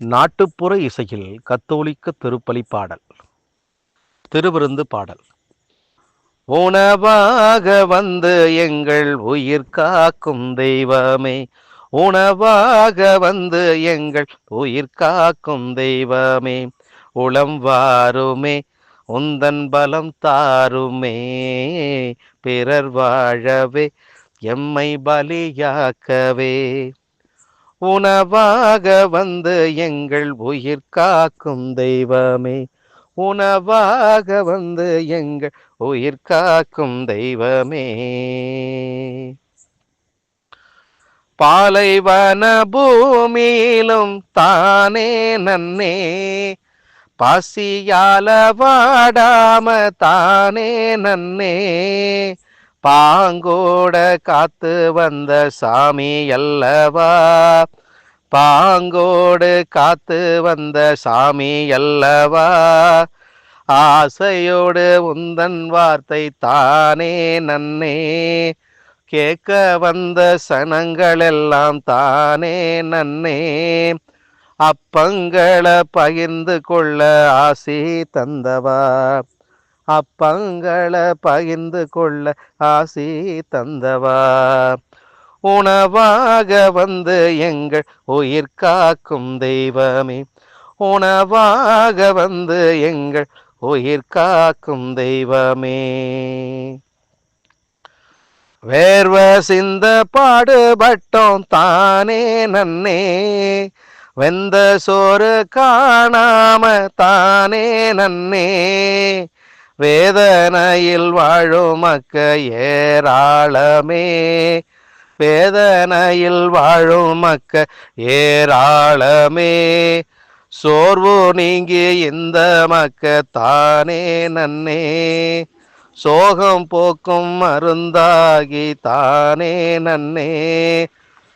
நாட்டுப்புற இசையில் கத்தோலிக்க திருப்பலி பாடல் திருவிருந்து பாடல். உணவாக வந்து எங்கள் உயிர் காக்கும் தெய்வமே உணவாக வந்து எங்கள் உயிர் காக்கும் தெய்வமே உளம் வாருமே உந்தன் பலம் தாருமே பிறர் வாழவே எம்மை பலியாக்கவே. உணவாக வந்து எங்கள் உயிர் காக்கும் தெய்வமே. உணவாக வந்து எங்கள் உயிர் காக்கும் தெய்வமே. பாலைவன பூமியிலும் தானே நன்னே. பசியால வாடாம தானே நன்னே. பாங்கோட காத்து வந்த சாமி அல்லவா? பாங்கோடு காத்து வந்த சாமி அல்லவா? ஆசையோடு உந்தன் வார்த்தை தானே நன்னே. கேட்க வந்த சனங்களெல்லாம் தானே நன்னே. அப்பங்களை பகிர்ந்து கொள்ள ஆசி தந்தவா? அப்பங்களை பகிர்ந்து கொள்ள ஆசி தந்தவா. உணவாக வந்து எங்கள் உயிர் காக்கும் தெய்வமே. உணவாக வந்து எங்கள் உயிர் காக்கும் தெய்வமே. வேர்வ சிந்த பாடுபட்டோம் தானே நன்னே. வெந்த சோறு காணாம தானே நன்னே. வேதனையில் வாழும் மக்க ஏராளமே வேதனையில் வாழும் மக்க ஏராளமே சோர்வு நீங்கி இந்த மக்க தானே நன்னே. சோகம் போக்கும் மருந்தாகி தானே நன்னே.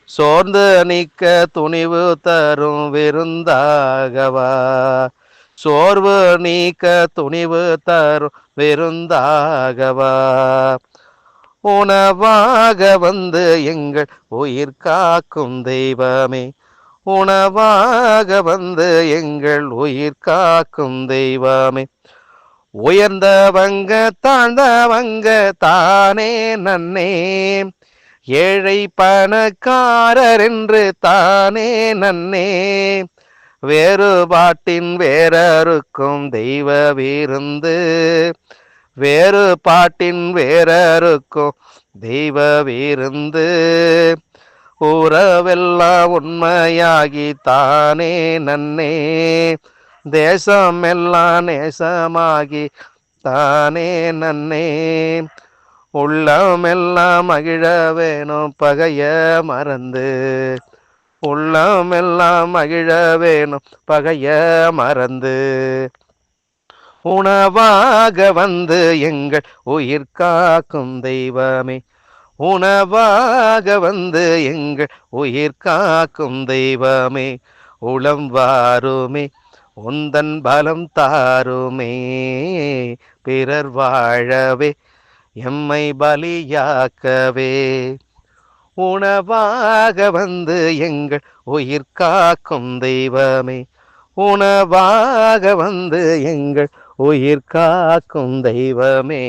சோர்ந்து நிற்க துணிவு தரும் விருந்தாகவா. சோர்வு நீக்க துணிவு தரும் விருந்தாகவா. உணவாக வந்து எங்கள் உயிர் காக்கும் தெய்வமே. உணவாக வந்து எங்கள் உயிர் காக்கும் தெய்வமே. உயர்ந்தவங்க தாழ்ந்தவங்க தானே நன்னே. ஏழை பணக்காரர் என்று தானே நன்னே. வேறுபாட்டின் வேறருக்கும் தெய்வ விருந்து. வேறுபாட்டின் வேறருக்கும் தெய்வ விருந்து. உறவெல்லாம் உண்மையாகி தானே நன்னே. தேசம் எல்லாம் நேசமாகி தானே நன்னே. உள்ளமெல்லாம் மகிழ வேணும் பகைய மறந்து. உள்ளம் எல்லாம் மகிழ வேணும் பகைய மறந்து. உணவாக வந்து எங்கள் உயிர் காக்கும் தெய்வமே. உணவாக வந்து எங்கள் உயிர் காக்கும் தெய்வமே. உளம் வாருமே உந்தன் பலம் தாருமே. பிறர் வாழவே எம்மை பலியாக்கவே. உணவாக வந்து எங்கள் உயிர் காக்கும் தெய்வமே. உணவாக வந்து எங்கள் உயிர் காக்கும் தெய்வமே.